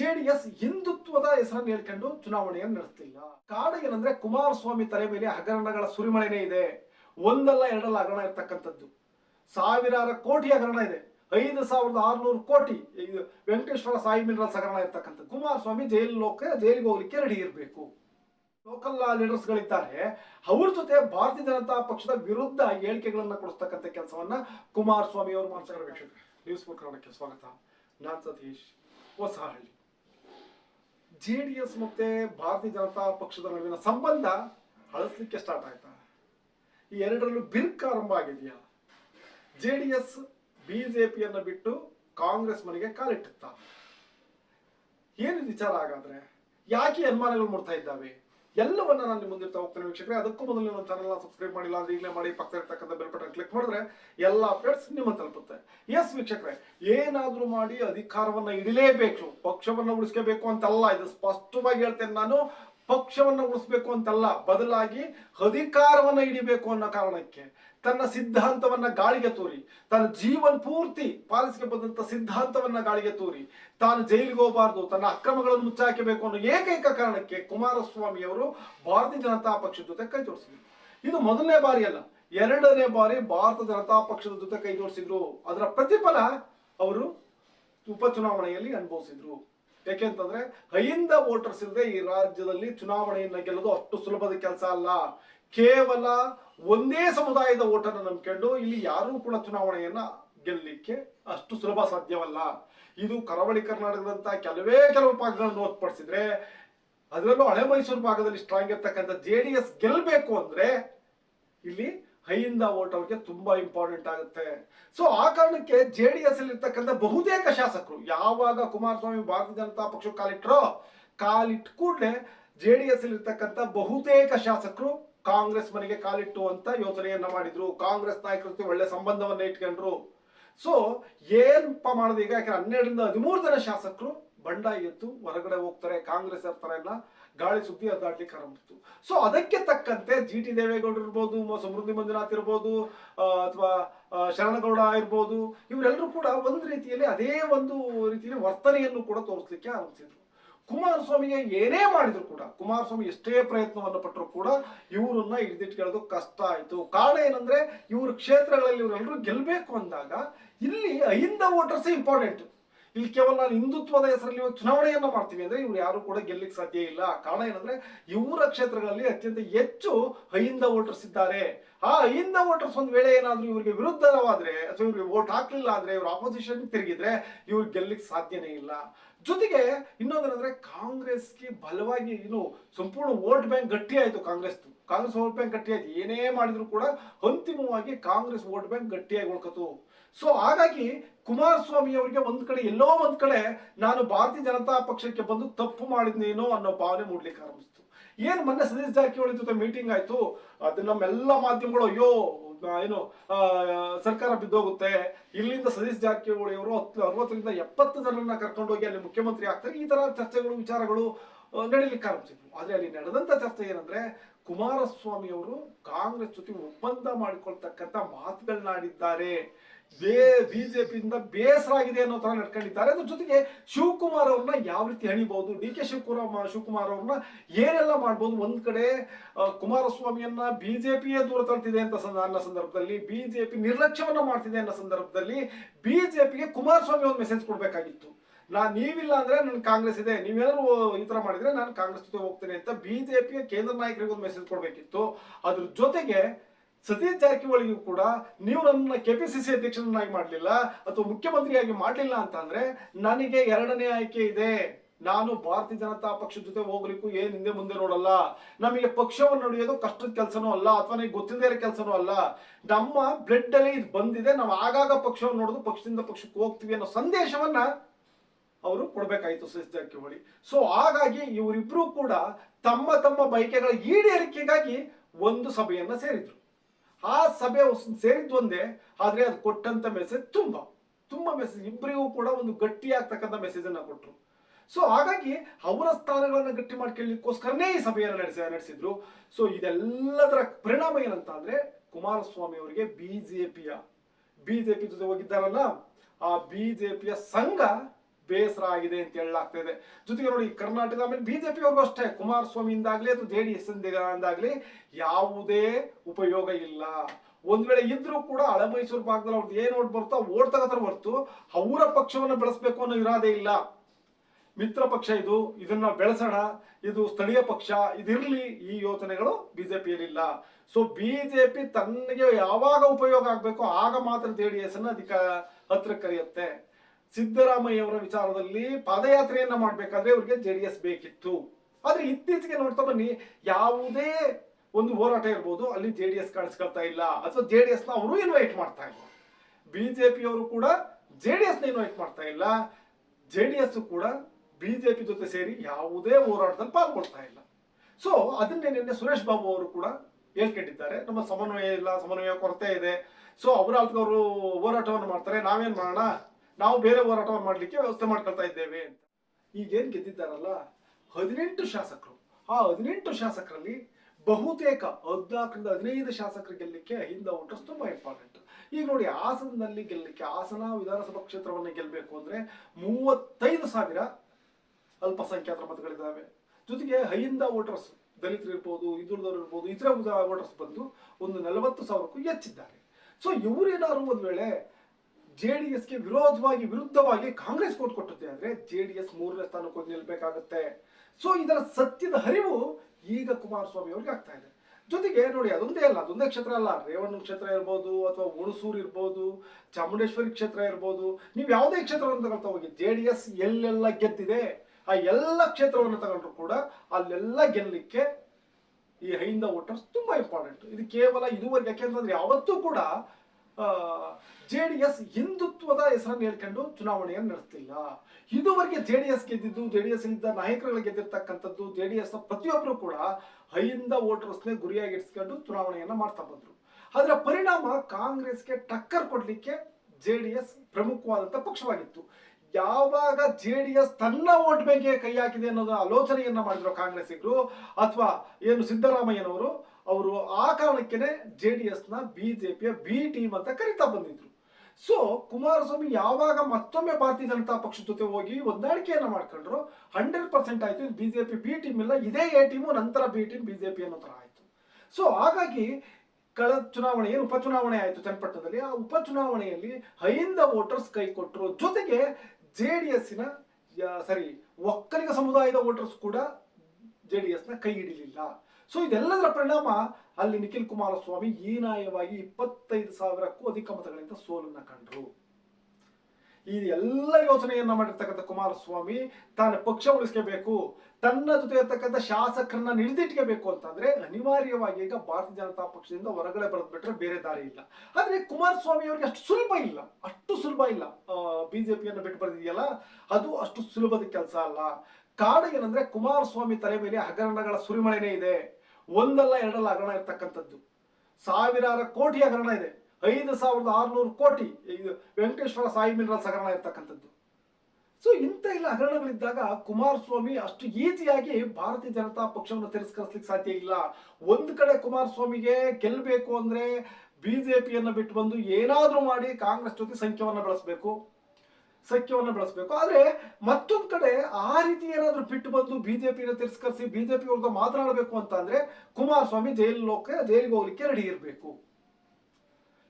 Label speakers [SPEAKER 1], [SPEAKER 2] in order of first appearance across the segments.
[SPEAKER 1] JDS ಹಿಂದುತ್ವದ ಹೆಸರನ್ನು ಹೇಳ್ಕೊಂಡು ಚುನಾವಣೆಯನ್ನು ನಡೆಸ್ತಿಲ್ಲ ಕಾರಣ ಏನಂದ್ರೆ ಕುಮಾರಸ್ವಾಮಿ ತಲೆ ಮೇಲೆ ಹಗರಣಗಳ ಸುರಿಮಳೆನೇ ಇದೆ. ಒಂದಲ್ಲ ಎರಡಲ್ಲ ಹಗರಣ ಇರ್ತಕ್ಕಂಥದ್ದು. ಸಾವಿರಾರು ಕೋಟಿ ಹಗರಣ ಇದೆ. ಐದು ಸಾವಿರದ ಆರುನೂರು ಕೋಟಿ ವೆಂಕಟೇಶ್ವರ ಸಾಯಿ ಮಿನರಲ್ಸ್ ಹಗರಣ ಇರ್ತಕ್ಕಂಥದ್ದು. ಕುಮಾರಸ್ವಾಮಿ ಜೈಲ್ ಲೋಕ, ಜೈಲಿಗೆ ಹೋಗ್ಲಿಕ್ಕೆ ರೆಡಿ ಇರಬೇಕು. ಲೋಕಲ್ ಲೀಡರ್ಸ್ ಗಳಿದ್ದಾರೆ. ಅವ್ರ ಜೊತೆ ಭಾರತೀಯ ಜನತಾ ಪಕ್ಷದ ವಿರುದ್ಧ ಹೇಳಿಕೆಗಳನ್ನು ಕೊಡಿಸ್ತಕ್ಕಂಥ ಕೆಲಸವನ್ನ ಕುಮಾರಸ್ವಾಮಿ ಅವರು ವೀಕ್ಷಕರೇ. ನ್ಯೂಸ್ ಕನ್ನಡಕ್ಕೆ ಸ್ವಾಗತ. ನಾನ್ Satish, Hosahalli. J D S ಮತ್ತೆ ಭಾರತೀಯ ಜನತಾ ಪಕ್ಷದ ನಡುವಿನ ಸಂಬಂಧ ಹಳಸ್ಲಿಕ್ಕೆ ಸ್ಟಾರ್ಟ್ ಆಯ್ತಾ? ಈ ಎರಡರಲ್ಲೂ ಬಿರುಕು ಆರಂಭ ಆಗಿದೆಯಾ? ಜೆ ಡಿ ಎಸ್ ಬಿಜೆಪಿಯನ್ನ ಬಿಟ್ಟು ಕಾಂಗ್ರೆಸ್ ಮನೆಗೆ ಕಾಲಿಟ್ಟುತ್ತಾ? ಏನು ವಿಚಾರ ಹಾಗಾದ್ರೆ? ಯಾಕೆ ಅನುಮಾನಗಳು ಮೂಡ್ತಾ ಇದ್ದಾವೆ? ಎಲ್ಲವನ್ನ ನಾನು ನಿಮ್ಮ ಮುಂದಿರ್ತಾ ಹೋಗ್ತೇನೆ ವೀಕ್ಷಕರೇ. ಅದಕ್ಕೂ ಮೊದಲು ನನ್ನ ಚಾನಲ್ನ ಸಬ್ಸ್ಕ್ರೈಬ್ ಮಾಡಿಲ್ಲ, ಅಂದ್ರೆ ಈಗಲೇ ಮಾಡಿ ಪಕ್ಕ ಇರ್ತಕ್ಕಂಥ ಬೆಲ್ ಬಟನ್ ಕ್ಲಿಕ್ ಮಾಡಿದ್ರೆ ಎಲ್ಲ ಅಪ್ಡೇಟ್ಸ್ ನಿಮ್ಮ ತಲುಪುತ್ತೆ. ಎಸ್ ವೀಕ್ಷಕರೇ, ಏನಾದರೂ ಮಾಡಿ ಅಧಿಕಾರವನ್ನ ಇಡಲೇಬೇಕು, ಪಕ್ಷವನ್ನ ಉಳಿಸ್ಕೋಬೇಕು ಅಂತಲ್ಲ, ಇದು ಸ್ಪಷ್ಟವಾಗಿ ಹೇಳ್ತೇನೆ ನಾನು, ಪಕ್ಷವನ್ನ ಉಳಿಸ್ಬೇಕು ಅಂತಲ್ಲ, ಬದಲಾಗಿ ಅಧಿಕಾರವನ್ನ ಹಿಡಿಬೇಕು ಅನ್ನೋ ಕಾರಣಕ್ಕೆ. ತನ್ನ ಸಿದ್ಧಾಂತವನ್ನ ಗಾಳಿಗೆ ತೂರಿ. ತನ್ನ ಜೀವನ್ ಪೂರ್ತಿ ಪಾಲಿಸಿಗೆ ಬಂದಂತ ಸಿದ್ಧಾಂತವನ್ನ ಗಾಳಿಗೆ ತೂರಿ. ತಾನು ಜೈಲಿಗೆ ಹೋಗಬಾರದು, ತನ್ನ ಅಕ್ರಮಗಳನ್ನು ಮುಚ್ಚಾಕಬೇಕು ಅನ್ನೋ ಏಕೈಕ ಕಾರಣಕ್ಕೆ ಕುಮಾರಸ್ವಾಮಿ ಅವರು ಭಾರತೀಯ ಜನತಾ ಪಕ್ಷದ ಜೊತೆ ಕೈ ಜೋಡಿಸಿದ್ರು. ಇದು ಮೊದಲನೇ ಬಾರಿ ಅಲ್ಲ, ಎರಡನೇ ಬಾರಿ ಭಾರತ ಜನತಾ ಪಕ್ಷದ ಜೊತೆ ಕೈ ಜೋಡಿಸಿದ್ರು. ಅದರ ಪ್ರತಿಫಲ ಅವರು ಉಪಚುನಾವಣೆಯಲ್ಲಿ ಅನುಭವಿಸಿದ್ರು. ಯಾಕೆಂತಂದ್ರೆ ಅಹಿಂದ ವೋಟರ್ಸ್ ಇಲ್ಲದೆ ಈ ರಾಜ್ಯದಲ್ಲಿ ಚುನಾವಣೆಯನ್ನ ಗೆಲ್ಲೋದು ಅಷ್ಟು ಸುಲಭದ ಕೆಲಸ ಅಲ್ಲ. ಕೇವಲ ಒಂದೇ ಸಮುದಾಯದ ಓಟನ್ನು ನಂಬಿಕೊಂಡು ಇಲ್ಲಿ ಯಾರೂ ಕೂಡ ಚುನಾವಣೆಯನ್ನ ಗೆಲ್ಲಲಿಕ್ಕೆ ಅಷ್ಟು ಸುಲಭ ಸಾಧ್ಯವಲ್ಲ. ಇದು ಕರಾವಳಿ ಕರ್ನಾಟಕದಂತ ಕೆಲವೇ ಕೆಲವು ಭಾಗಗಳನ್ನು ಹೊರತುಪಡಿಸಿದ್ರೆ ಅದರಲ್ಲೂ ಹಳೆ ಮೈಸೂರು ಭಾಗದಲ್ಲಿ ಸ್ಟ್ರಾಂಗ್ ಇರ್ತಕ್ಕಂಥ ಜೆ ಡಿ ಎಸ್ ಗೆಲ್ಲಬೇಕು ಅಂದ್ರೆ ಇಲ್ಲಿ ಹೈಯಿಂದ ಓಟ್ ಅವ್ರಿಗೆ ತುಂಬಾ ಇಂಪಾರ್ಟೆಂಟ್ ಆಗುತ್ತೆ. ಸೊ ಆ ಕಾರಣಕ್ಕೆ ಜೆ ಡಿ ಎಸ್ ಅಲ್ಲಿ ಇರ್ತಕ್ಕಂಥ ಬಹುತೇಕ ಶಾಸಕರು, ಯಾವಾಗ ಕುಮಾರಸ್ವಾಮಿ ಭಾರತೀಯ ಜನತಾ ಪಕ್ಷ ಕಾಲಿಟ್ಟರೋ ಕಾಲಿಟ್ಟ ಕೂಡಲೇ ಜೆ ಡಿ ಎಸ್ ಅಲ್ಲಿ ಇರ್ತಕ್ಕಂಥ ಬಹುತೇಕ ಶಾಸಕರು ಕಾಂಗ್ರೆಸ್ ಮನೆಗೆ ಕಾಲಿಟ್ಟು ಅಂತ ಯೋಚನೆಯನ್ನ ಮಾಡಿದ್ರು. ಕಾಂಗ್ರೆಸ್ ನಾಯಕರ ಜೊತೆ ಒಳ್ಳೆ ಸಂಬಂಧವನ್ನ ಇಟ್ಕೊಂಡ್ರು. ಸೊ ಏನಪ್ಪ ಮಾಡೋದು ಈಗ? ಯಾಕಂದ್ರೆ ಹನ್ನೆರಡರಿಂದ ಹದಿಮೂರು ಜನ ಶಾಸಕರು ಬಂಡಾಯ ಎತ್ತು ಹೊರಗಡೆ ಹೋಗ್ತಾರೆ, ಕಾಂಗ್ರೆಸ್ ಇರ್ತಾರೆ ಎಲ್ಲ ಗಾಳಿ ಸುದ್ದಿ ಅದಾಡ್ಲಿಕ್ಕೆ ಆರಂಭಿಸ್ತು ಸೊ ಅದಕ್ಕೆ ತಕ್ಕಂತೆ ಜಿ ಟಿ ದೇವೇಗೌಡರು ಇರ್ಬೋದು ಸಮೃದ್ಧಿ ಮಂಜುನಾಥ್ ಇರ್ಬೋದು ಅಥವಾ ಶರಣಗೌಡ ಇರ್ಬೋದು, ಇವರೆಲ್ಲರೂ ಕೂಡ ಒಂದು ರೀತಿಯಲ್ಲಿ ಅದೇ ಒಂದು ರೀತಿಯಲ್ಲಿ ವರ್ತನೆಯನ್ನು ಕೂಡ ತೋರಿಸ್ಲಿಕ್ಕೆ ಆರಂಭಿಸಿದ್ರು. ಕುಮಾರಸ್ವಾಮಿಗೆ ಏನೇ ಮಾಡಿದ್ರು ಕೂಡ, ಕುಮಾರಸ್ವಾಮಿ ಎಷ್ಟೇ ಪ್ರಯತ್ನವನ್ನು ಪಟ್ಟರು ಕೂಡ ಇವರನ್ನ ಹಿಡಿದಿಟ್ಕೊಳ್ಳೋದು ಕಷ್ಟ ಆಯಿತು. ಕಾರಣ ಏನಂದ್ರೆ, ಇವ್ರ ಕ್ಷೇತ್ರಗಳಲ್ಲಿ ಇವರೆಲ್ಲರೂ ಗೆಲ್ಲಬೇಕು ಅಂದಾಗ ಇಲ್ಲಿ ಅಹಿಂದ ವೋಟರ್ಸ್ ಇಂಪಾರ್ಟೆಂಟ್ ಇಲ್ಲಿ ಕೇವಲ ನಾನು ಹಿಂದುತ್ವದ ಹೆಸರಲ್ಲಿ ಚುನಾವಣೆಯನ್ನ ಮಾಡ್ತೀವಿ ಅಂದ್ರೆ ಇವ್ರು ಯಾರು ಕೂಡ ಗೆಲ್ಲಕ್ಕೆ ಸಾಧ್ಯ ಇಲ್ಲ. ಕಾರಣ ಏನಂದ್ರೆ, ಇವರ ಕ್ಷೇತ್ರಗಳಲ್ಲಿ ಅತ್ಯಂತ ಹೆಚ್ಚು ಅಹಿಂದ ವೋಟರ್ಸ್ ಇದ್ದಾರೆ. ಆ ಅಹಿಂದ ವೋಟರ್ಸ್ ಒಂದ್ ವೇಳೆ ಏನಾದ್ರೂ ಇವರಿಗೆ ವಿರುದ್ಧವಾದ್ರೆ, ಅಥವಾ ಇವ್ರಿಗೆ ವೋಟ್ ಹಾಕ್ಲಿಲ್ಲ ಅಂದ್ರೆ, ಇವ್ರ ಆಪೋಸಿಷನ್ ತಿರುಗಿದ್ರೆ ಇವ್ರು ಗೆಲ್ಲಕ್ಕೆ ಸಾಧ್ಯನೇ ಇಲ್ಲ. ಜೊತೆಗೆ ಇನ್ನೊಂದೇನಂದ್ರೆ ಕಾಂಗ್ರೆಸ್ಗೆ ಬಲವಾಗಿ ಏನು ಸಂಪೂರ್ಣ ವೋಟ್ ಬ್ಯಾಂಕ್ ಗಟ್ಟಿ ಆಯ್ತು ಕಾಂಗ್ರೆಸ್. ಕಾಂಗ್ರೆಸ್ ವೋಟ್ ಬ್ಯಾಂಕ್ ಗಟ್ಟಿ ಆಯ್ತು. ಏನೇ ಮಾಡಿದ್ರು ಕೂಡ ಅಂತಿಮವಾಗಿ ಕಾಂಗ್ರೆಸ್ ವೋಟ್ ಬ್ಯಾಂಕ್ ಗಟ್ಟಿಯಾಗಿ ಉಳ್ಕತು ಸೊ ಹಾಗಾಗಿ ಕುಮಾರಸ್ವಾಮಿ ಅವರಿಗೆ ಒಂದ್ ಕಡೆ ಎಲ್ಲೋ ಒಂದ್ ಕಡೆ ನಾನು ಭಾರತೀಯ ಜನತಾ ಪಕ್ಷಕ್ಕೆ ಬಂದು ತಪ್ಪು ಮಾಡಿದ್ನೇನೋ ಅನ್ನೋ ಭಾವನೆ ಮೂಡ್ಲಿಕ್ಕೆ ಆರಂಭಿಸ್ತು. ಏನ್ ಮೊನ್ನೆ ಸತೀಶ್ ಜಾರಕಿಹೊಳಿ ಜೊತೆ ಮೀಟಿಂಗ್ ಆಯ್ತು, ಅದು ನಮ್ಮೆಲ್ಲ ಮಾಧ್ಯಮಗಳು, ಅಯ್ಯೋ ಏನು ಸರ್ಕಾರ ಬಿದ್ದೋಗುತ್ತೆ. ಇಲ್ಲಿಂದ ಸತೀಶ್ ಜಾರಕಿಹೊಳಿ ಅವರು ಹತ್ತು ಅರವತ್ತರಿಂದ ಎಪ್ಪತ್ತು ಜನರನ್ನ ಕರ್ಕೊಂಡೋಗಿ ಅಲ್ಲಿ ಮುಖ್ಯಮಂತ್ರಿ ಆಗ್ತಾರೆ. ಈ ತರ ಚರ್ಚೆಗಳು, ವಿಚಾರಗಳು ನಡೀಲಿಕ್ಕೆ ಆರಂಭಿಸಿದ್ರು ಆದ್ರೆ ಅಲ್ಲಿ ನಡೆದಂತ ಚರ್ಚೆ ಏನಂದ್ರೆ, ಕುಮಾರಸ್ವಾಮಿ ಅವರು ಕಾಂಗ್ರೆಸ್ ಜೊತೆ ಒಪ್ಪಂದ ಮಾಡಿಕೊಳ್ತಕ್ಕಂಥ ಮಾತುಗಳನ್ನಾಡಿದ್ದಾರೆ ಬೇ ಬಿಜೆಪಿಯಿಂದ ಬೇಸರ ಆಗಿದೆ ಅನ್ನೋ ತರ ನಡ್ಕೊಂಡಿದ್ದಾರೆ. ಅದ್ರ ಜೊತೆಗೆ ಶಿವಕುಮಾರ್ ಅವ್ರನ್ನ ಯಾವ ರೀತಿ ಹಣಿಬಹುದು, ಡಿ ಕೆ ಶಿವಕುಮಾರ್ ಶಿವಕುಮಾರ್ ಅವ್ರನ್ನ ಏನೆಲ್ಲ ಮಾಡ್ಬೋದು? ಒಂದ್ ಕಡೆ ಕುಮಾರಸ್ವಾಮಿಯನ್ನ ಬಿಜೆಪಿಯೇ ದೂರ ತಳ್ತಿದೆ ಅಂತ ಅನ್ನೋ ಸಂದರ್ಭದಲ್ಲಿ, ಬಿಜೆಪಿ ನಿರ್ಲಕ್ಷ್ಯವನ್ನ ಮಾಡ್ತಿದೆ ಅನ್ನೋ ಸಂದರ್ಭದಲ್ಲಿ ಬಿಜೆಪಿಗೆ ಕುಮಾರಸ್ವಾಮಿ ಒಂದು ಮೆಸೇಜ್ ಕೊಡ್ಬೇಕಾಗಿತ್ತು. ನಾ ನೀವಿಲ್ಲ ಅಂದ್ರೆ ನನ್ ಕಾಂಗ್ರೆಸ್ ಇದೆ ನೀವೇನಾದ್ರು ಈ ತರ ಮಾಡಿದ್ರೆ ನಾನು ಕಾಂಗ್ರೆಸ್ ಜೊತೆ ಹೋಗ್ತೇನೆ ಅಂತ ಬಿಜೆಪಿಯ ಕೇಂದ್ರ ನಾಯಕರಿಗೆ ಒಂದು ಮೆಸೇಜ್ ಕೊಡ್ಬೇಕಿತ್ತು. ಅದ್ರ ಜೊತೆಗೆ ಸತೀಶ್ ಜಾರಕಿಹೊಳಿಗೂ ಕೂಡ ನೀವು ನನ್ನ ಸಿ ಅಧ್ಯಕ್ಷರನ್ನಾಗಿ ಮಾಡಲಿಲ್ಲ ಅಥವಾ ಮುಖ್ಯಮಂತ್ರಿಯಾಗಿ ಮಾಡಲಿಲ್ಲ ಅಂತ ನನಗೆ ಎರಡನೇ ಆಯ್ಕೆ ಇದೆ. ನಾನು ಭಾರತೀಯ ಜನತಾ ಪಕ್ಷದ ಜೊತೆ ಹೋಗ್ಲಿಕ್ಕೂ ಏನ್ ಹಿಂದೆ ಮುಂದೆ ನೋಡಲ್ಲ. ನಮಗೆ ಪಕ್ಷವನ್ನು ನಡೆಯೋದು ಕಷ್ಟದ ಕೆಲಸನೂ ಅಲ್ಲ ಅಥವಾ ನನಗೆ ಗೊತ್ತಿಲ್ಲದೆ ಇರೋ ಕೆಲಸನೂ ಅಲ್ಲ. ನಮ್ಮ ಬ್ಲಡ್ ಅಲ್ಲಿ ಇದು ಬಂದಿದೆ. ನಾವು ಆಗಾಗ ಪಕ್ಷವನ್ನು ನೋಡೋದು, ಪಕ್ಷದಿಂದ ಪಕ್ಷಕ್ಕೆ ಹೋಗ್ತೀವಿ ಅನ್ನೋ ಸಂದೇಶವನ್ನ ಅವರು ಕೊಡಬೇಕಾಯಿತು ಸತೀಶ್ ಜಾರಕಿಹೊಳಿ ಸೊ ಹಾಗಾಗಿ ಇವರಿಬ್ರು ಕೂಡ ತಮ್ಮ ತಮ್ಮ ಬಯಕೆಗಳ ಈಡೇರಿಕೆಗಾಗಿ ಒಂದು ಸಭೆಯನ್ನ ಸೇರಿದ್ರು. ಆ ಸಭೆ ಸೇರಿದ್ದು ಒಂದೇ, ಆದ್ರೆ ಅದು ಕೊಟ್ಟಂತ ಮೆಸೇಜ್ ತುಂಬಾ ತುಂಬಾ ಮೆಸೇಜ್ ಇಬ್ಬರಿಗೂ ಕೂಡ ಒಂದು ಗಟ್ಟಿ ಆಗ್ತಕ್ಕಂಥ ಮೆಸೇಜ್ ಅನ್ನ ಕೊಟ್ಟರು ಸೊ ಹಾಗಾಗಿ ಅವರ ಸ್ಥಾನಗಳನ್ನು ಗಟ್ಟಿ ಮಾಡ್ಕೊಳ್ಳಿಕ್ಕೋಸ್ಕರನೇ ಈ ಸಭೆಯನ್ನು ನಡೆಸ, ನಡೆಸಿದ್ರು. ಸೊ ಇದೆಲ್ಲದರ ಪರಿಣಾಮ ಏನಂತ ಅಂದ್ರೆ, ಕುಮಾರಸ್ವಾಮಿ ಅವರಿಗೆ ಬಿಜೆಪಿಯ ಬಿಜೆಪಿ ಜೊತೆ ಹೋಗಿದ್ದಾರಲ್ಲ, ಆ ಬಿಜೆಪಿಯ ಸಂಘ ಬೇಸರ ಆಗಿದೆ ಅಂತ ಹೇಳಲಾಗ್ತಾ ಇದೆ ಜೊತೆಗೆ ನೋಡಿ, ಕರ್ನಾಟಕದ ಆಮೇಲೆ ಬಿಜೆಪಿ ಅವ್ರಿಗೂ ಅಷ್ಟೇ. ಕುಮಾರಸ್ವಾಮಿಯಿಂದಾಗ್ಲಿ ಅಥವಾ ಜೆ ಡಿ ಎಸ್ ಇಂದಾಗ್ಲಿ ಯಾವುದೇ ಉಪಯೋಗ ಇಲ್ಲ. ಒಂದ್ ವೇಳೆ ಇದ್ರೂ ಕೂಡ ಹಳೆ ಮೈಸೂರು ಭಾಗದಲ್ಲಿ ಅವ್ರದ್ದು ಏನ್ ಓಟ್ ಬರುತ್ತೋ ಓಟ್ ತಗೋತಾರೆ ಹೊರತು ಅವರ ಪಕ್ಷವನ್ನು ಬೆಳೆಸಬೇಕು ಅನ್ನೋ ಇರಾದೆ ಇಲ್ಲ. ಮಿತ್ರ ಪಕ್ಷ ಇದು, ಇದನ್ನ ಬೆಳೆಸೋಣ, ಇದು ಸ್ಥಳೀಯ ಪಕ್ಷ, ಇದಿರಲಿ ಈ ಯೋಚನೆಗಳು ಬಿಜೆಪಿಯಲ್ಲಿ ಇಲ್ಲ ಸೊ ಬಿಜೆಪಿ ತನಗೆ ಯಾವಾಗ ಉಪಯೋಗ ಆಗಬೇಕು ಆಗ ಮಾತ್ರ ಜೆ ಡಿ ಎಸ್ ಅನ್ನ ಅಧಿಕ ಹತ್ರ ಕರೆಯುತ್ತೆ. ಸಿದ್ದರಾಮಯ್ಯವರ ವಿಚಾರದಲ್ಲಿ ಪಾದಯಾತ್ರೆಯನ್ನ ಮಾಡಬೇಕಾದ್ರೆ ಅವ್ರಿಗೆ ಜೆ ಡಿ ಎಸ್ ಬೇಕಿತ್ತು. ಆದ್ರೆ ಇತ್ತೀಚೆಗೆ ನೋಡ್ತಾ ಬನ್ನಿ, ಯಾವುದೇ ಒಂದು ಹೋರಾಟ ಇರ್ಬೋದು, ಅಲ್ಲಿ ಜೆ ಡಿ ಎಸ್ ಕಾಣಿಸ್ಕೊಳ್ತಾ ಇಲ್ಲ. ಅಥವಾ ಜೆ ಡಿ ಎಸ್ನ ಅವರು ಇನ್ವೈಟ್ ಮಾಡ್ತಾ ಇಲ್ಲ. ಬಿಜೆಪಿಯವರು ಕೂಡ ಜೆ ಡಿ ಎಸ್ನ ಇನ್ವೈಟ್ ಮಾಡ್ತಾ ಇಲ್ಲ. ಜೆ ಡಿ ಎಸ್ ಕೂಡ ಬಿಜೆಪಿ ಜೊತೆ ಸೇರಿ ಯಾವುದೇ ಹೋರಾಟದಲ್ಲಿ ಪಾಲ್ಗೊಳ್ತಾ ಇಲ್ಲ. ಸೊ ಅದನ್ನೇ ನಿನ್ನೆ ಸುರೇಶ್ ಬಾಬು ಅವರು ಕೂಡ ಹೇಳ್ಕೊಂಡಿದ್ದಾರೆ. ನಮ್ಮ ಸಮನ್ವಯ ಇಲ್ಲ, ಸಮನ್ವಯ ಕೊರತೆ ಇದೆ. ಸೊ ಅವರ ಅವರು ಹೋರಾಟವನ್ನು ಮಾಡ್ತಾರೆ. ನಾವೇನ್ ಮಾಡೋಣ? ನಾವು ಬೇರೆ ಹೋರಾಟ ಮಾಡಲಿಕ್ಕೆ ವ್ಯವಸ್ಥೆ ಮಾಡ್ಕೊಳ್ತಾ ಇದ್ದೇವೆ ಅಂತ. ಈಗೇನ್ ಗೆದ್ದಿದ್ದಾರಲ್ಲ? ಹದಿನೆಂಟು ಶಾಸಕರು. ಆ ಹದಿನೆಂಟು ಶಾಸಕರಲ್ಲಿ ಬಹುತೇಕ ಹದಿನಾಲ್ಕರಿಂದ ಹದಿನೈದು ಶಾಸಕರು ಗೆಲ್ಲಕ್ಕೆ ಅಹಿಂದ ವೋಟರ್ಸ್ ತುಂಬಾ ಇಂಪಾರ್ಟೆಂಟ್ ಈಗ ನೋಡಿ ಹಾಸನದಲ್ಲಿ ಗೆಲ್ಲಕ್ಕೆ ಹಾಸನ ವಿಧಾನಸಭಾ ಕ್ಷೇತ್ರವನ್ನು ಗೆಲ್ಲಬೇಕು ಅಂದ್ರೆ ಮೂವತ್ತೈದು ಸಾವಿರ ಅಲ್ಪಸಂಖ್ಯಾತರ ಮತಗಳಿದ್ದಾವೆ. ಜೊತೆಗೆ ಅಹಿಂದ ವೋಟರ್ಸ್ ದಲಿತರು ಇರ್ಬೋದು, ಹಿಂದುಳಿದವರು ಇರ್ಬೋದು, ಇತರ ವೋಟರ್ಸ್ ಬಂದು ಒಂದು ನಲವತ್ತು ಸಾವಿರಕ್ಕೂ ಹೆಚ್ಚಿದ್ದಾರೆ. ಸೊ ಇವರೇನಾದ್ರು ಒಂದ್ ವೇಳೆ ಜೆ ಡಿ ಎಸ್ಗೆ ವಿರೋಧವಾಗಿ, ವಿರುದ್ಧವಾಗಿ ಕಾಂಗ್ರೆಸ್ ಓಟ್ ಕೊಟ್ಟುತ್ತೆ ಅಂದ್ರೆ ಎಸ್ ಮೂರನೇ ಸ್ಥಾನಕ್ಕೆ ಹೋಗಿ ನಿಲ್ಬೇಕಾಗತ್ತೆ. ಸೊ ಇದರ ಸತ್ಯದ ಹರಿವು ಈಗ ಕುಮಾರಸ್ವಾಮಿ ಅವ್ರಿಗೆ ಆಗ್ತಾ ಇದೆ. ಜೊತೆಗೆ ನೋಡಿ, ಅದೊಂದೇ ಅಲ್ಲ, ಅದೊಂದೇ ಕ್ಷೇತ್ರ ಅಲ್ಲ. ರೇವಣ್ಣ ಕ್ಷೇತ್ರ ಇರ್ಬೋದು ಅಥವಾ ಹುಣಸೂರು ಇರ್ಬೋದು, ಚಾಮುಂಡೇಶ್ವರಿ ಕ್ಷೇತ್ರ ಇರ್ಬೋದು, ನೀವು ಯಾವುದೇ ಕ್ಷೇತ್ರವನ್ನು ತಗೊಳ್ತಾ ಹೋಗಿ ಜೆ ಡಿ ಎಸ್ ಎಲ್ಲೆಲ್ಲ ಗೆದ್ದಿದೆ, ಆ ಎಲ್ಲ ಕ್ಷೇತ್ರವನ್ನು ತಗೊಂಡ್ರು ಕೂಡ ಅಲ್ಲೆಲ್ಲ ಗೆಲ್ಲಲಿಕ್ಕೆ ಈ ಹೈಂದ ವೋಟರ್ಸ್ ತುಂಬಾ ಇಂಪಾರ್ಟೆಂಟ್ ಇದು ಕೇವಲ ಇದುವರೆಗೆ ಯಾಕೆಂತಂದ್ರೆ ಯಾವತ್ತೂ ಕೂಡ ಜೆ ಡಿ ಎಸ್ ಹಿಂದುತ್ವದ ಹೆಸರನ್ನು ಹೇಳ್ಕೊಂಡು ಚುನಾವಣೆಯನ್ನು ನಡೆಸ್ತಿಲ್ಲ. ಇದುವರೆಗೆ ಜೆ ಡಿ ಎಸ್ ಗೆದ್ದಿದ್ದು ಜೆ ಡಿ ಎಸ್ ಇದ್ದ ನಾಯಕರುಗಳು ಗೆದ್ದಿರ್ತಕ್ಕಂಥದ್ದು ಜೆ ಡಿ ಎಸ್ ಪ್ರತಿಯೊಬ್ಬರು ಕೂಡ ಹೈಯಿಂದ ವೋಟರ್ಸ್ನೇ ಗುರಿಯಾಗಿ ಇಟ್ಸ್ಕೊಂಡು ಚುನಾವಣೆಯನ್ನ ಮಾಡ್ತಾ ಬಂದರು. ಅದರ ಪರಿಣಾಮ ಕಾಂಗ್ರೆಸ್ಗೆ ಟಕ್ಕರ್ ಕೊಡ್ಲಿಕ್ಕೆ ಜೆ ಡಿ ಎಸ್ ಪ್ರಮುಖವಾದಂತ ಪಕ್ಷವಾಗಿತ್ತು. ಯಾವಾಗ ಜೆ ಡಿ ಎಸ್ ತನ್ನ ಓಟ್ ಬ್ಯಾಂಕ್ಗೆ ಕೈ ಹಾಕಿದೆ ಅನ್ನೋದು ಆಲೋಚನೆಯನ್ನು ಮಾಡಿದ್ರು ಕಾಂಗ್ರೆಸ್ಸಿಗರು, ಅಥವಾ ಏನು ಸಿದ್ದರಾಮಯ್ಯನವರು ಅವರು ಆ ಕಾರಣಕ್ಕೇನೆ ಜೆ ಡಿ ಎಸ್ನ ಬಿ ಜೆ ಪಿಯ ಬಿ ಟೀಮ್ ಅಂತ ಕರಿತಾ ಬಂದಿದ್ರು. ಸೊ ಕುಮಾರಸ್ವಾಮಿ ಯಾವಾಗ ಮತ್ತೊಮ್ಮೆ ಭಾರತೀಯ ಜನತಾ ಪಕ್ಷದ ಜೊತೆ ಹೋಗಿ ಹೊಂದಾಣಿಕೆಯನ್ನು ಮಾಡ್ಕೊಂಡ್ರು, ಹಂಡ್ರೆಡ್ ಪರ್ಸೆಂಟ್ ಆಯ್ತು ಬಿಜೆಪಿ ಬಿ ಟೀಮ್ ಇಲ್ಲ, ಇದೇ ಎ ಟೀಮು, ನಂತರ ಬಿ ಟೀಮ್ ಬಿಜೆಪಿ ಅನ್ನೋ ತರ ಆಯ್ತು. ಸೊ ಹಾಗಾಗಿ ಕಳೆದ ಚುನಾವಣೆ ಏನು ಉಪಚುನಾವಣೆ ಆಯಿತು ಚನ್ನಪಟ್ಟಣದಲ್ಲಿ, ಆ ಉಪಚುನಾವಣೆಯಲ್ಲಿ ಹೈಂದ ವೋಟರ್ಸ್ ಕೈ ಕೊಟ್ಟರು ಜೊತೆಗೆ ಜೆ ಡಿ ಎಸ್ಸಿನ ಸರಿ, ಒಕ್ಕಲಿಗ ಸಮುದಾಯದ ವೋಟರ್ಸ್ ಕೂಡ ಜೆ ಡಿ ಎಸ್ನ ಕೈ ಹಿಡಿಲಿಲ್ಲ. ಸೊ ಇದೆಲ್ಲದರ ಪರಿಣಾಮ ಅಲ್ಲಿ ನಿಖಿಲ್ ಕುಮಾರಸ್ವಾಮಿ ಹೀನಾಯವಾಗಿ ಇಪ್ಪತ್ತೈದು ಸಾವಿರಕ್ಕೂ ಅಧಿಕ ಮತಗಳಿಂದ ಸೋಲನ್ನ ಕಂಡ್ರು. ಈ ಎಲ್ಲ ಯೋಚನೆಯನ್ನ ಮಾಡಿರ್ತಕ್ಕಂಥ ಕುಮಾರಸ್ವಾಮಿ ತಾನು ಪಕ್ಷ ಉಳಿಸ್ಕೋಬೇಕು ತನ್ನ ಜೊತೆ ಇರ್ತಕ್ಕಂಥ ಶಾಸಕರನ್ನ ಹಿಡಿದಿಟ್ಕೋಬೇಕು ಅಂತಂದ್ರೆ ಅನಿವಾರ್ಯವಾಗಿ ಈಗ ಭಾರತೀಯ ಜನತಾ ಪಕ್ಷದಿಂದ ಹೊರಗಡೆ ಬರೆದ್ಬಿಟ್ರೆ ಬೇರೆ ದಾರಿ ಇಲ್ಲ. ಆದ್ರೆ ಕುಮಾರಸ್ವಾಮಿ ಅವರಿಗೆ ಅಷ್ಟು ಸುಲಭ ಇಲ್ಲ, ಅಷ್ಟು ಸುಲಭ ಇಲ್ಲ. ಬಿಜೆಪಿಯನ್ನು ಬಿಟ್ಟು ಬರೆದಿದೆಯಲ್ಲ, ಅದು ಅಷ್ಟು ಸುಲಭದ ಕೆಲಸ ಅಲ್ಲ. ಕಾರಣ ಏನಂದ್ರೆ ಕುಮಾರಸ್ವಾಮಿ ತಲೆ ಮೇಲೆ ಹಗರಣಗಳ ಸುರಿಮಳೆನೇ ಇದೆ. ಒಂದಲ್ಲ ಎರಡಲ್ಲ ಹಗರಣ ಇರ್ತಕ್ಕಂಥದ್ದು. ಸಾವಿರಾರು ಕೋಟಿ ಹಗರಣ ಇದೆ. ಐದು ಸಾವಿರದ ಆರುನೂರು ಕೋಟಿ ವೆಂಕಟೇಶ್ವರ ಸಾಯಿ ಮಿನರಲ್ಸ್ ಹಗರಣ ಇರ್ತಕ್ಕಂಥದ್ದು. ಸೊ ಇಂಥ ಎಲ್ಲ ಹಗರಣಗಳಿದ್ದಾಗ ಕುಮಾರಸ್ವಾಮಿ ಅಷ್ಟು ಈಸಿಯಾಗಿ ಭಾರತೀಯ ಜನತಾ ಪಕ್ಷವನ್ನು ತಿರಸ್ಕರಿಸ್ಲಿಕ್ಕೆ ಸಾಧ್ಯ ಇಲ್ಲ. ಒಂದು ಕಡೆ ಕುಮಾರಸ್ವಾಮಿಗೆ ಗೆಲ್ಲಬೇಕು ಅಂದ್ರೆ ಪಿಯನ್ನು ಬಿಟ್ಟು ಬಂದು ಏನಾದರೂ ಮಾಡಿ ಕಾಂಗ್ರೆಸ್ ಜೊತೆ ಸಂಖ್ಯೆಯನ್ನು ಬೆಳೆಸಬೇಕು. ಸಖ್ಯವನ್ನು ಬಳಸಬೇಕು. ಆದರೆ ಮತ್ತೊಂದು ಕಡೆ ಆ ರೀತಿ ಏನಾದರೂ ಬಿಟ್ಟು ಬಂದು ಬಿಜೆಪಿನ ತಿರಸ್ಕರಿಸಿ ಬಿಜೆಪಿ ಅವ್ರದ್ದು ಮಾತನಾಡಬೇಕು ಅಂತ ಅಂದ್ರೆ ಕುಮಾರಸ್ವಾಮಿ ಜೈಲು ಲೋಕ ಜೈಲಿಗೆ ಹೋಗ್ಲಿಕ್ಕೆ ರೆಡಿ ಇರಬೇಕು.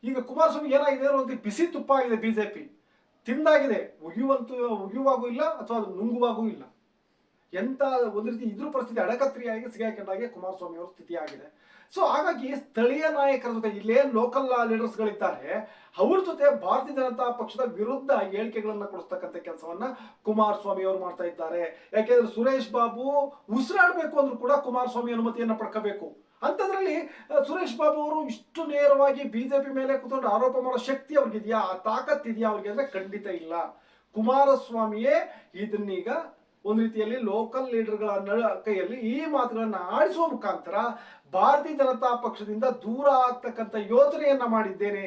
[SPEAKER 1] ಈಗ ಕುಮಾರಸ್ವಾಮಿ ಏನಾಗಿದೆ ಒಂದು ಬಿಸಿ ತುಪ್ಪ ಆಗಿದೆ ಬಿಜೆಪಿ. ತಿಂದಾಗಿದೆ. ಉಗಿಯುವಂತೂ ಉಗಿಯುವಾಗೂ ಇಲ್ಲ, ಅಥವಾ ಅದು ನುಂಗುವಾಗೂ ಇಲ್ಲ. ಎಂತ ಒಂದು ರೀತಿ ಇದ್ರ ಪರಿಸ್ಥಿತಿ ಅಡಕತ್ರಿಯಾಗಿ ಸಿಗಾಕೊಂಡಾಗೆ ಕುಮಾರಸ್ವಾಮಿ ಅವರ ಸ್ಥಿತಿ ಆಗಿದೆ ಸೊ ಹಾಗಾಗಿ ಸ್ಥಳೀಯ ನಾಯಕರ ಜೊತೆ ಇಲ್ಲೇ ಲೋಕಲ್ ಲೀಡರ್ಸ್ಗಳಿದ್ದಾರೆ ಅವ್ರ ಜೊತೆ ಭಾರತೀಯ ಜನತಾ ಪಕ್ಷದ ವಿರುದ್ಧ ಹೇಳಿಕೆಗಳನ್ನ ಕೊಡಿಸ್ತಕ್ಕಂಥ ಕೆಲಸವನ್ನ ಕುಮಾರಸ್ವಾಮಿ ಅವರು ಮಾಡ್ತಾ ಇದ್ದಾರೆ. ಯಾಕೆಂದ್ರೆ ಸುರೇಶ್ ಬಾಬು ಉಸಿರಾಡಬೇಕು ಅಂದ್ರೂ ಕೂಡ ಕುಮಾರಸ್ವಾಮಿ ಅನುಮತಿಯನ್ನ ಪಡ್ಕೋಬೇಕು. ಅಂಥದ್ರಲ್ಲಿ ಸುರೇಶ್ ಬಾಬು ಅವರು ಇಷ್ಟು ನೇರವಾಗಿ ಬಿಜೆಪಿ ಮೇಲೆ ಕೂತ್ಕೊಂಡು ಆರೋಪ ಮಾಡೋ ಶಕ್ತಿ ಅವ್ರಿಗಿದೆಯಾ? ಆ ತಾಕತ್ ಇದೆಯಾ ಅವ್ರಿಗೆ ಅಂದ್ರೆ ಖಂಡಿತ ಇಲ್ಲ. ಕುಮಾರಸ್ವಾಮಿಯೇ ಇದನ್ನೀಗ ಒಂದು ರೀತಿಯಲ್ಲಿ ಲೋಕಲ್ ಲೀಡರ್ಗಳ ಗಳ ಕೈಯಲ್ಲಿ ಈ ಮಾತುಗಳನ್ನ ಆಡಿಸುವ ಮುಖಾಂತರ ಭಾರತೀಯ ಜನತಾ ಪಕ್ಷದಿಂದ ದೂರ ಆಗ್ತಕ್ಕಂಥ ಯೋಚನೆಯನ್ನ ಮಾಡಿದ್ದೇನೆ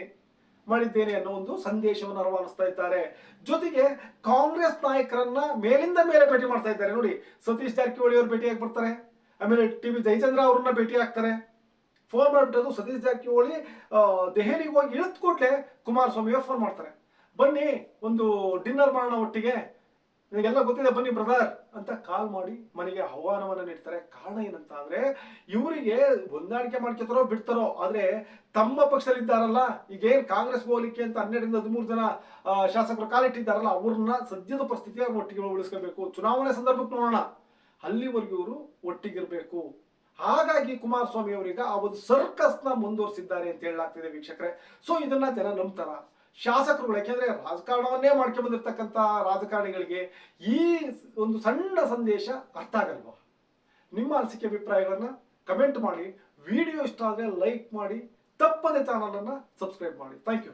[SPEAKER 1] ಮಾಡಿದ್ದೇನೆ ಅನ್ನೋ ಒಂದು ಸಂದೇಶವನ್ನು ರವಾನಿಸ್ತಾ ಇದ್ದಾರೆ. ಜೊತೆಗೆ ಕಾಂಗ್ರೆಸ್ ನಾಯಕರನ್ನ ಮೇಲಿಂದ ಮೇಲೆ ಭೇಟಿ ಮಾಡ್ತಾ ಇದ್ದಾರೆ. ನೋಡಿ, ಸತೀಶ್ ಜಾರಕಿಹೊಳಿ ಅವರು ಭೇಟಿಯಾಗಿ ಬರ್ತಾರೆ, ಆಮೇಲೆ ಟಿ ವಿ ಜಯಚಂದ್ರ ಅವ್ರನ್ನ ಭೇಟಿ ಆಗ್ತಾರೆ. ಫೋನ್ ಮಾಡಿಬಿಟ್ಟದು ಸತೀಶ್ ಜಾರಕಿಹೊಳಿ ದೆಹಲಿಗೆ ಹೋಗಿ ಇಳಿದ ಕೂಡಲೇ ಕುಮಾರಸ್ವಾಮಿಯವರು ಫೋನ್ ಮಾಡ್ತಾರೆ. ಬನ್ನಿ, ಒಂದು ಡಿನ್ನರ್ ಮಾಡೋಣ ಒಟ್ಟಿಗೆ. ನಿನಗೆಲ್ಲ ಗೊತ್ತಿದೆ, ಬನ್ನಿ ಬ್ರದರ್ ಅಂತ ಕಾಲ್ ಮಾಡಿ ಮನೆಗೆ ಆಹ್ವಾನವನ್ನು ನೀಡ್ತಾರೆ. ಕಾರಣ ಏನಂತ ಅಂದ್ರೆ ಇವರಿಗೆ ಹೊಂದಾಣಿಕೆ ಮಾಡ್ಕೊತಾರೋ ಬಿಡ್ತಾರೋ, ಆದ್ರೆ ತಮ್ಮ ಪಕ್ಷದಲ್ಲಿದ್ದಾರಲ್ಲ, ಈಗೇನ್ ಕಾಂಗ್ರೆಸ್ ಹೋಗ್ಲಿಕ್ಕೆ ಅಂತ ಹನ್ನೆರಡರಿಂದ ಹದಿಮೂರು ಜನ ಶಾಸಕರು ಕಾಲಿಟ್ಟಿದ್ದಾರಲ್ಲ ಅವ್ರನ್ನ ಸದ್ಯದ ಪರಿಸ್ಥಿತಿಯ ಒಟ್ಟಿಗೆ ಉಳಿಸ್ಕೋಬೇಕು. ಚುನಾವಣೆ ಸಂದರ್ಭಕ್ಕೆ ನೋಡೋಣ. ಅಲ್ಲಿವರೆಗೂ ಇವರು ಒಟ್ಟಿಗಿರ್ಬೇಕು. ಹಾಗಾಗಿ ಕುಮಾರಸ್ವಾಮಿ ಅವರೀಗ ಆ ಒಂದು ಸರ್ಕಸ್ನ ಮುಂದುವರಿಸಿದ್ದಾರೆ ಅಂತ ಹೇಳಲಾಗ್ತಿದೆ ವೀಕ್ಷಕರೇ. ಸೊ ಇದನ್ನ ಜನ ನಂಬ್ತಾರ. ಶಾಸಕರುಗಳು, ಯಾಕೆಂದ್ರೆ ರಾಜಕಾರಣವನ್ನೇ ಮಾಡ್ಕೊಂಡ್ ಬಂದಿರತಕ್ಕಂತ ರಾಜಕಾರಣಿಗಳಿಗೆ ಈ ಒಂದು ಸಣ್ಣ ಸಂದೇಶ ಅರ್ಥ ಆಗಲ್ವಾ? ನಿಮ್ಮ ಅನಿಸಿಕೆ ಅಭಿಪ್ರಾಯಗಳನ್ನು ಕಮೆಂಟ್ ಮಾಡಿ. ವಿಡಿಯೋ ಇಷ್ಟ ಆದರೆ ಲೈಕ್ ಮಾಡಿ. ತಪ್ಪದೆ ಚಾನಲನ್ನು ಸಬ್ಸ್ಕ್ರೈಬ್ ಮಾಡಿ. Thank you